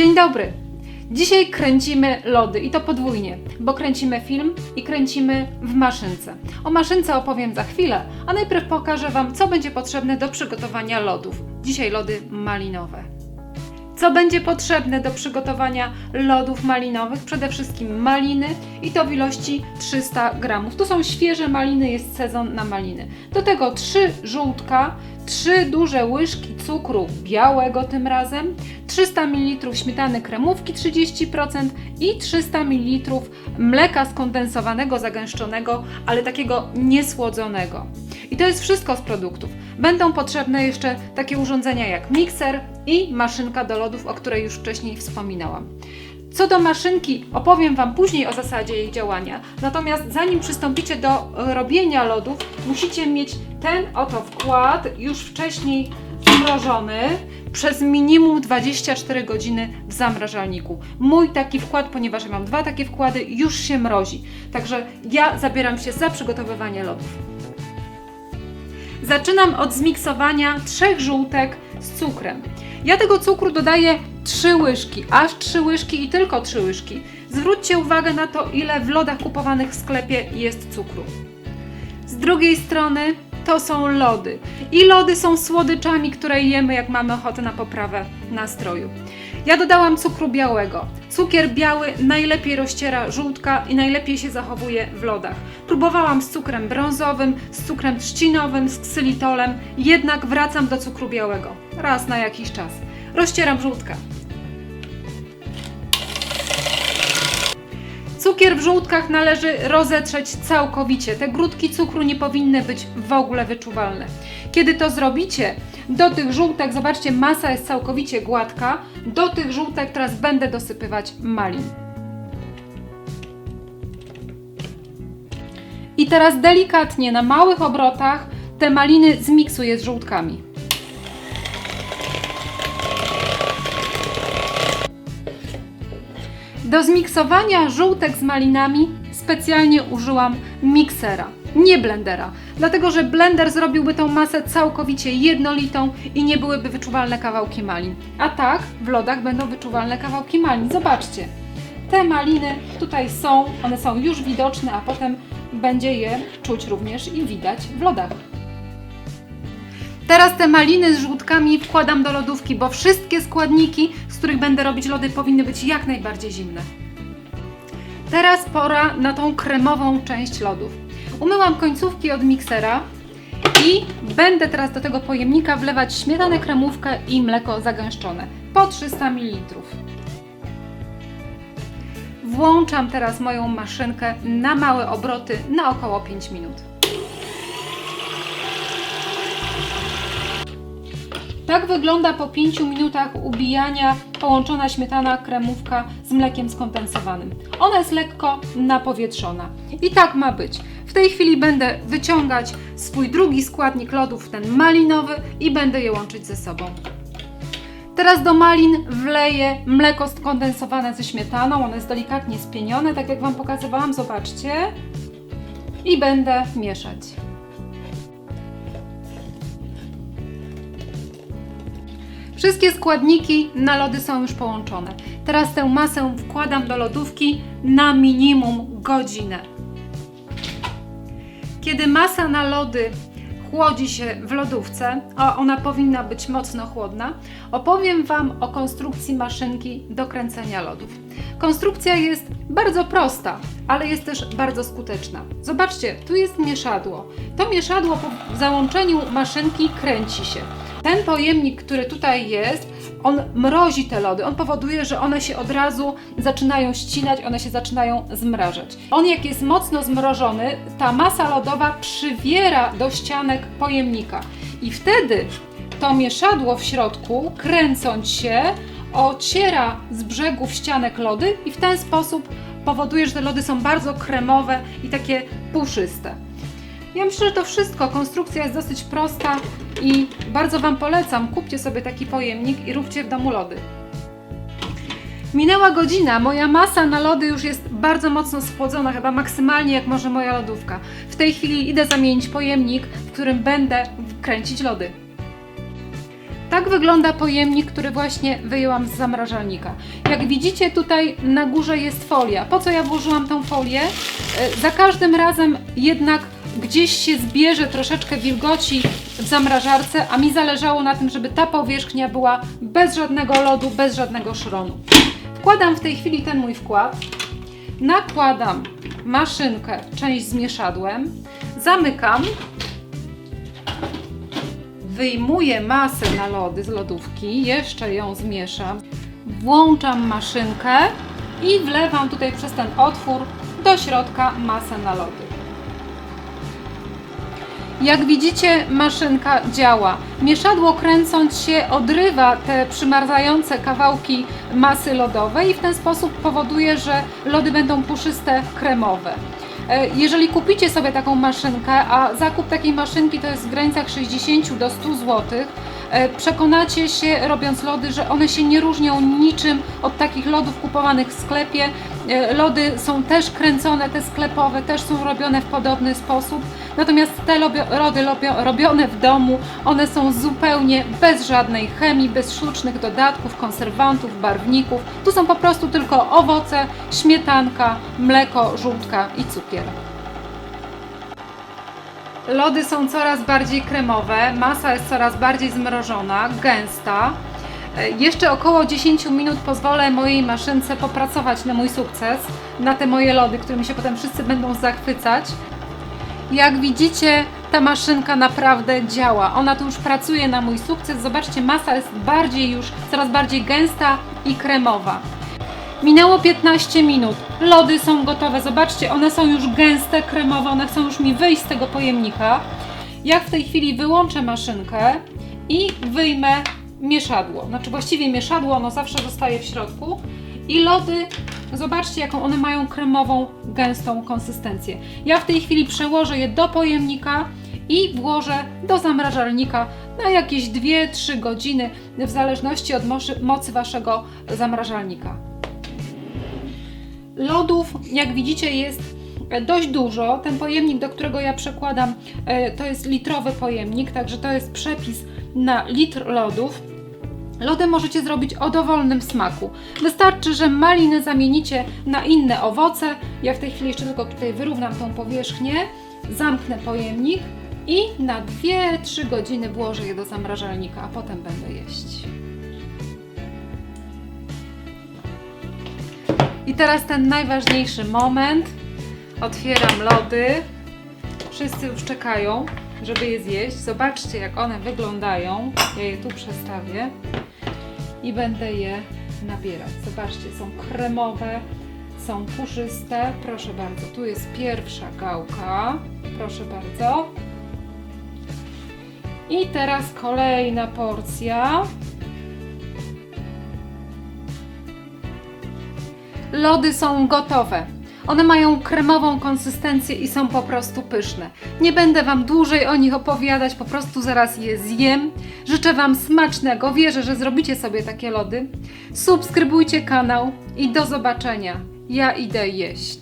Dzień dobry! Dzisiaj kręcimy lody i to podwójnie, bo kręcimy film i kręcimy w maszynce. O maszynce opowiem za chwilę, a najpierw pokażę Wam, co będzie potrzebne do przygotowania lodów. Dzisiaj lody malinowe. Co będzie potrzebne do przygotowania lodów malinowych? Przede wszystkim maliny i to w ilości 300 gramów. To są świeże maliny, jest sezon na maliny. Do tego 3 żółtka, 3 duże łyżki cukru białego tym razem, 300 ml śmietany kremówki 30% i 300 ml mleka skondensowanego, zagęszczonego, ale takiego niesłodzonego. I to jest wszystko z produktów. Będą potrzebne jeszcze takie urządzenia jak mikser i maszynka do lodów, o której już wcześniej wspominałam. Co do maszynki, opowiem Wam później o zasadzie jej działania. Natomiast zanim przystąpicie do robienia lodów, musicie mieć ten oto wkład już wcześniej zmrożony przez minimum 24 godziny w zamrażalniku. Mój taki wkład, ponieważ ja mam dwa takie wkłady, już się mrozi. Także ja zabieram się za przygotowywanie lodów. Zaczynam od zmiksowania trzech żółtek z cukrem. Ja tego cukru dodaję 3 łyżki, aż 3 łyżki i tylko 3 łyżki. Zwróćcie uwagę na to, ile w lodach kupowanych w sklepie jest cukru. Z drugiej strony to są lody. I lody są słodyczami, które jemy, jak mamy ochotę na poprawę nastroju. Ja dodałam cukru białego. Cukier biały najlepiej rozciera żółtka i najlepiej się zachowuje w lodach. Próbowałam z cukrem brązowym, z cukrem trzcinowym, z ksylitolem, jednak wracam do cukru białego. Raz na jakiś czas. Rozcieram żółtka. Cukier w żółtkach należy rozetrzeć całkowicie. Te grudki cukru nie powinny być w ogóle wyczuwalne. Kiedy to zrobicie, do tych żółtek, zobaczcie, masa jest całkowicie gładka. Do tych żółtek teraz będę dosypywać malin. I teraz delikatnie na małych obrotach te maliny zmiksuję z żółtkami. Do zmiksowania żółtek z malinami specjalnie użyłam miksera, nie blendera, dlatego że blender zrobiłby tą masę całkowicie jednolitą i nie byłyby wyczuwalne kawałki malin. A tak w lodach będą wyczuwalne kawałki malin. Zobaczcie, te maliny tutaj są, one są już widoczne, a potem będzie je czuć również i widać w lodach. Teraz te maliny z żółtkami wkładam do lodówki, bo wszystkie składniki, z których będę robić lody, powinny być jak najbardziej zimne. Teraz pora na tą kremową część lodów. Umyłam końcówki od miksera i będę teraz do tego pojemnika wlewać śmietanę kremówkę i mleko zagęszczone po 300 ml. Włączam teraz moją maszynkę na małe obroty na około 5 minut. Tak wygląda po 5 minutach ubijania połączona śmietana kremówka z mlekiem skondensowanym. Ona jest lekko napowietrzona. I tak ma być. W tej chwili będę wyciągać swój drugi składnik lodów, ten malinowy, i będę je łączyć ze sobą. Teraz do malin wleję mleko skondensowane ze śmietaną. Ono jest delikatnie spienione, tak jak Wam pokazywałam. Zobaczcie. I będę mieszać. Wszystkie składniki na lody są już połączone. Teraz tę masę wkładam do lodówki na minimum godzinę. Kiedy masa na lody chłodzi się w lodówce, a ona powinna być mocno chłodna, opowiem Wam o konstrukcji maszynki do kręcenia lodów. Konstrukcja jest bardzo prosta, ale jest też bardzo skuteczna. Zobaczcie, tu jest mieszadło. To mieszadło po załączeniu maszynki kręci się. Ten pojemnik, który tutaj jest, on mrozi te lody. On powoduje, że one się od razu zaczynają ścinać, one się zaczynają zmrażać. On jak jest mocno zmrożony, ta masa lodowa przywiera do ścianek pojemnika. I wtedy to mieszadło w środku, kręcąc się, ociera z brzegów ścianek lody i w ten sposób powoduje, że te lody są bardzo kremowe i takie puszyste. Ja myślę, że to wszystko. Konstrukcja jest dosyć prosta i bardzo Wam polecam. Kupcie sobie taki pojemnik i róbcie w domu lody. Minęła godzina, moja masa na lody już jest bardzo mocno schłodzona, chyba maksymalnie jak może moja lodówka. W tej chwili idę zamienić pojemnik, w którym będę kręcić lody. Tak wygląda pojemnik, który właśnie wyjęłam z zamrażalnika. Jak widzicie tutaj na górze jest folia. Po co ja włożyłam tą folię? E, Za każdym razem jednak gdzieś się zbierze troszeczkę wilgoci w zamrażarce, a mi zależało na tym, żeby ta powierzchnia była bez żadnego lodu, bez żadnego szronu. Wkładam w tej chwili ten mój wkład, nakładam maszynkę, część z mieszadłem, zamykam, wyjmuję masę na lody z lodówki, jeszcze ją zmieszam, włączam maszynkę i wlewam tutaj przez ten otwór do środka masę na lody. Jak widzicie, maszynka działa. Mieszadło kręcąc się odrywa te przymarzające kawałki masy lodowej i w ten sposób powoduje, że lody będą puszyste, kremowe. E, Jeżeli kupicie sobie taką maszynkę, a zakup takiej maszynki to jest w granicach 60 do 100 zł, przekonacie się robiąc lody, że one się nie różnią niczym od takich lodów kupowanych w sklepie. E, Lody są też kręcone, te sklepowe też są robione w podobny sposób. Natomiast te lody robione w domu, one są zupełnie bez żadnej chemii, bez sztucznych dodatków, konserwantów, barwników. Tu są po prostu tylko owoce, śmietanka, mleko, żółtka i cukier. Lody są coraz bardziej kremowe, masa jest coraz bardziej zmrożona, gęsta. E, Jeszcze około 10 minut pozwolę mojej maszynce popracować na mój sukces, na te moje lody, którymi się potem wszyscy będą zachwycać. Jak widzicie, ta maszynka naprawdę działa. Ona tu już pracuje na mój sukces. Zobaczcie, masa jest bardziej już, coraz bardziej gęsta i kremowa. Minęło 15 minut. Lody są gotowe. Zobaczcie, one są już gęste, kremowe, one chcą już mi wyjść z tego pojemnika. Ja w tej chwili wyłączę maszynkę i wyjmę mieszadło. Znaczy właściwie mieszadło, ono zawsze zostaje w środku. I lody, zobaczcie jaką one mają kremową, gęstą konsystencję. Ja w tej chwili przełożę je do pojemnika i włożę do zamrażalnika na jakieś 2-3 godziny, w zależności od mocy- Waszego zamrażalnika. Lodów, jak widzicie, jest dość dużo. Ten pojemnik, do którego ja przekładam, e, to jest litrowy pojemnik, także to jest przepis na litr lodów. Lody możecie zrobić o dowolnym smaku. Wystarczy, że maliny zamienicie na inne owoce. Ja w tej chwili jeszcze tylko tutaj wyrównam tą powierzchnię, zamknę pojemnik i na 2-3 godziny włożę je do zamrażalnika, a potem będę jeść. I teraz ten najważniejszy moment. Otwieram lody. Wszyscy już czekają, żeby je zjeść. Zobaczcie, jak one wyglądają. Ja je tu przestawię i będę je nabierać. Zobaczcie, są kremowe, są puszyste. Proszę bardzo, tu jest pierwsza gałka. Proszę bardzo. I teraz kolejna porcja. Lody są gotowe. One mają kremową konsystencję i są po prostu pyszne. Nie będę Wam dłużej o nich opowiadać, po prostu zaraz je zjem. Życzę Wam smacznego, wierzę, że zrobicie sobie takie lody. Subskrybujcie kanał i do zobaczenia. Ja idę jeść.